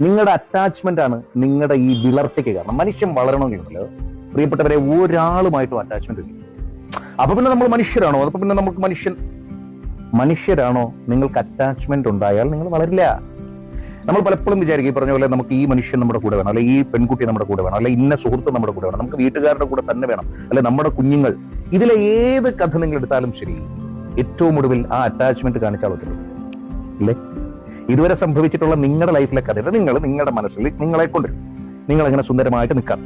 നിങ്ങളുടെ അറ്റാച്ച്മെന്റ് ആണ് നിങ്ങളുടെ ഈ വിളർച്ചയ്ക്ക് കാരണം. മനുഷ്യൻ വളരണമെങ്കിൽ പ്രിയപ്പെട്ടവരെ ഒരാളുമായിട്ടും അറ്റാച്ച്മെന്റ് ഇല്ല. അപ്പൊ പിന്നെ നമ്മൾ മനുഷ്യരാണോ? അപ്പൊ പിന്നെ നമുക്ക് മനുഷ്യൻ മനുഷ്യരാണോ? നിങ്ങൾക്ക് അറ്റാച്ച്മെന്റ് ഉണ്ടായാൽ നിങ്ങൾ വളരില്ല. നമ്മൾ പലപ്പോഴും വിചാരിക്കും ഈ പറഞ്ഞ പോലെ നമുക്ക് ഈ മനുഷ്യൻ നമ്മുടെ കൂടെ വേണം അല്ലെ ഈ പെൺകുട്ടി നമ്മുടെ കൂടെ വേണം അല്ലെ ഇന്ന സുഹൃത്ത് നമ്മുടെ കൂടെ വേണം നമുക്ക് വീട്ടുകാരുടെ കൂടെ തന്നെ വേണം അല്ലെ നമ്മുടെ കുഞ്ഞുങ്ങൾ. ഇതിലെ ഏത് കഥ നിങ്ങൾ എടുത്താലും ശരി ഏറ്റവും ഒടുവിൽ ആ അറ്റാച്ച്മെന്റ് കാണിച്ചാൽ പറ്റുള്ളൂ ഇല്ലേ ഇതുവരെ സംഭവിച്ചിട്ടുള്ള നിങ്ങളുടെ ലൈഫിലെ കഥയുടെ നിങ്ങൾ നിങ്ങളുടെ മനസ്സിൽ നിങ്ങളെ കൊണ്ടുവരും. നിങ്ങൾ അങ്ങനെ സുന്ദരമായിട്ട് നിൽക്കാം.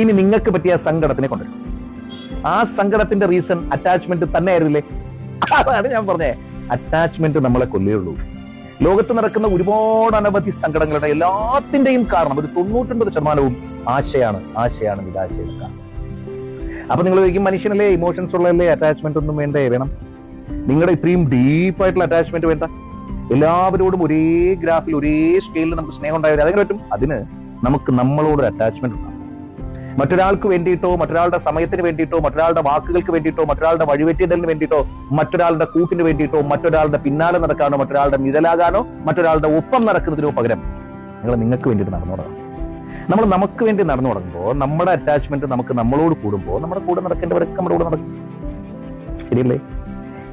ഇനി നിങ്ങൾക്ക് പറ്റിയ സങ്കടത്തിനെ കൊണ്ടുവരും. ആ സങ്കടത്തിന്റെ റീസൺ അറ്റാച്ച്മെന്റ് തന്നെ ആയിരുന്നില്ലേ അതാണ് ഞാൻ പറഞ്ഞേ. അറ്റാച്ച്മെന്റ് നമ്മളെ കൊല്ലുള്ളൂ ലോകത്ത് നടക്കുന്ന ഒരുപാട് അനവധി സങ്കടങ്ങളുടെ എല്ലാത്തിന്റെയും കാരണം ഒരു തൊണ്ണൂറ്റൊൻപത് ശതമാനവും ആശയാണ് ആശയാണ് നിരാശയുടെ കാരണം. അപ്പൊ നിങ്ങൾ ചോദിക്കും മനുഷ്യനല്ലേ ഇമോഷൻസ് ഉള്ളതല്ലേ അറ്റാച്ച്മെന്റ് ഒന്നും വേണ്ടേ? വേണം. നിങ്ങളുടെ ഇത്രയും ഡീപ്പായിട്ടുള്ള അറ്റാച്ച്മെന്റ് വേണ്ട. എല്ലാവരോടും ഒരേ ഗ്രാഫിൽ ഒരേ സ്കെയിലിൽ നമുക്ക് സ്നേഹം ഉണ്ടായാലും അതെങ്ങനെ പറ്റും. അതിന് നമുക്ക് നമ്മളോട് അറ്റാച്ച്മെന്റ് ഉണ്ടാകും മറ്റൊരാൾക്ക് വേണ്ടിയിട്ടോ മറ്റൊരാളുടെ സമയത്തിന് വേണ്ടിയിട്ടോ മറ്റൊരാളുടെ വാക്കുകൾക്ക് വേണ്ടിയിട്ടോ മറ്റൊരാളുടെ വഴിവെറ്റിയതലിന് വേണ്ടിയിട്ടോ മറ്റൊരാളുടെ കൂട്ടിന് വേണ്ടിയിട്ടോ മറ്റൊരാളുടെ പിന്നാലെ നടക്കാനോ മറ്റൊരാളുടെ നിഴലാകാനോ മറ്റൊരാളുടെ ഒപ്പം നടക്കുന്നതിനോ പകരം നിങ്ങൾ നിങ്ങൾക്ക് വേണ്ടിയിട്ട് നടന്നു തുടങ്ങും. നമ്മൾ നമുക്ക് വേണ്ടി നടന്നു തുടങ്ങുമ്പോൾ നമ്മുടെ അറ്റാച്ച്മെന്റ് നമുക്ക് നമ്മളോട് കൂടുമ്പോൾ നമ്മുടെ കൂടെ നടക്കേണ്ടവരൊക്കെ നമ്മുടെ കൂടെ നടക്കും. ശരിയല്ലേ?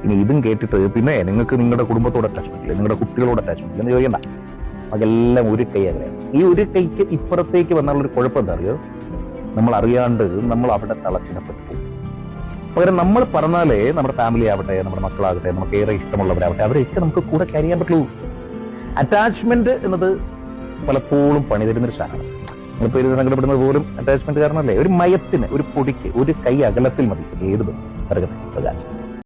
ഇനി ഇതും കേട്ടിട്ട് പിന്നെ നിങ്ങൾക്ക് നിങ്ങളുടെ കുടുംബത്തോട് അറ്റാച്ച്മെന്റ് ഇല്ല നിങ്ങളുടെ കുട്ടികളോട് അറ്റാച്ച്മെന്റ് എന്ന് ചോദിക്കണ്ട. അതെല്ലാം ഒരു കൈ അങ്ങനെയാണ് ഈ ഒരു കൈക്ക് ഇപ്പുറത്തേക്ക് വന്നുള്ള ഒരു കുഴപ്പം എന്താ അറിയോ? നമ്മൾ അറിയാണ്ട് നമ്മൾ അവിടെ തളച്ചിടപ്പെട്ടു. പോകും പകരം നമ്മൾ പറഞ്ഞാലേ നമ്മുടെ ഫാമിലി ആവട്ടെ നമ്മുടെ മക്കളാകട്ടെ നമുക്ക് ഏറെ ഇഷ്ടമുള്ളവരാവട്ടെ അവരെയൊക്കെ നമുക്ക് കൂടെ ക്യാരി ചെയ്യാൻ പറ്റുള്ളൂ. അറ്റാച്ച്മെന്റ് എന്നത് പലപ്പോഴും പണി തരുന്നൊരു സാധനമാണ് ഇപ്പൊ ഇത് സങ്കടപ്പെടുന്നത് പോലും അറ്റാച്ച്മെന്റ് കാരണമല്ലേ ഒരു മയത്തിന് ഒരു പൊടിക്ക് ഒരു കൈ അകലത്തിൽ മതി. ഏത് പ്രകാശം?